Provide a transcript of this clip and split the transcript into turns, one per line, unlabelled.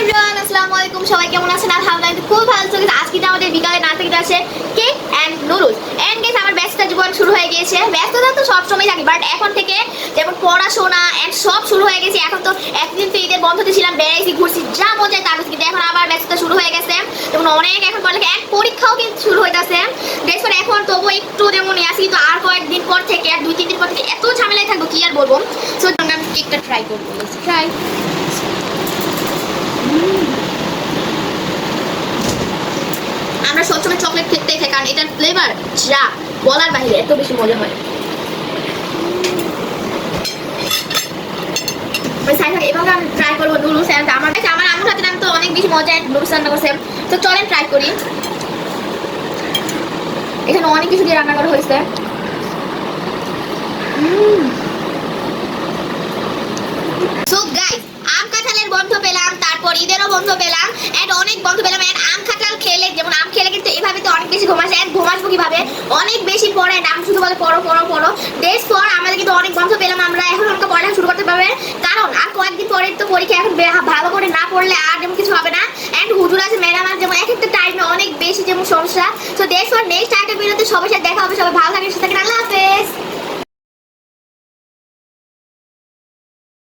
Everyone আলাইকুম। সবাই কেমন আছেন? আলহামদুলিল্লাহ খুব ভালো। চলছে আমাদের বিকালে নাটক আছে cake and noodles and guess আমার ব্যস্ততা জীবন শুরু হয়ে গিয়েছে। ব্যস্ততা তো সবসময় থাকে বাট এখন থেকে যেমন পড়াশোনা অ্যান্ড সব শুরু হয়ে গেছে। এখন তো একদিন তো ঈদের বন্ধতে ছিলাম, বেড়াইছি, ঘুরছি, যা মজায় তার এখন আবার ব্যস্ততা শুরু হয়ে গেছে। অনেক এখন পড়ালেখা, এক পরীক্ষাও কিন্তু শুরু হইতেছে। দেশ পর এখন তবু একটু যেমন আসি তো আর কয়েকদিন পর থেকে, আর দুই, তিন দিন পর থেকে এত ঝামেলায় থাকব, কি আর বলব? সো আমি কেকটা ট্রাই করব। ট্রাই আমরা সবসময় চকলেট খেতে খাই, কারণ এটার ফ্লেভার যা বলার বাইরে এত বেশি মজা হয়। তো অনেক বেশি রান্না ট্রাই করি। এখানে অনেক কিছু দিয়ে রান্না করা হয়েছে। গাইস আম কাঁঠালের বন্ধ পেলাম বন্ধ পেলাম এন্ড অনেক বন্ধ পেলাম এন্ড আম কাঁঠাল খেলে, যেমন আম খেলে কিন্তু এভাবে তো অনেক বেশি ঘুমাসে এন্ড ঘুমাসবো কীভাবে? অনেক বেশি পড়ে নাম শুধু বলে পড়ো পড়ো পড়ো। ডেস পর আমাদের কিন্তু অনেক বন্ধ পেলাম আমরা, এখন আমাকে পড়ালেখা শুরু করতে পারবে। কারণ আর কয়েকদিন পরে তো পরীক্ষা, এখন ভালো করে না পড়লে আর যেমন কিছু হবে না। এন্ড হুজুর আছে ম্যাডাম আছে, যেমন এক একটা টাইমে অনেক বেশি যেমন সমস্যা। তো ডেস পর নেক্সট একটা ভিডিওতে সবার সাথে দেখা হবে, সবাই ভালো থাকে হাফেজ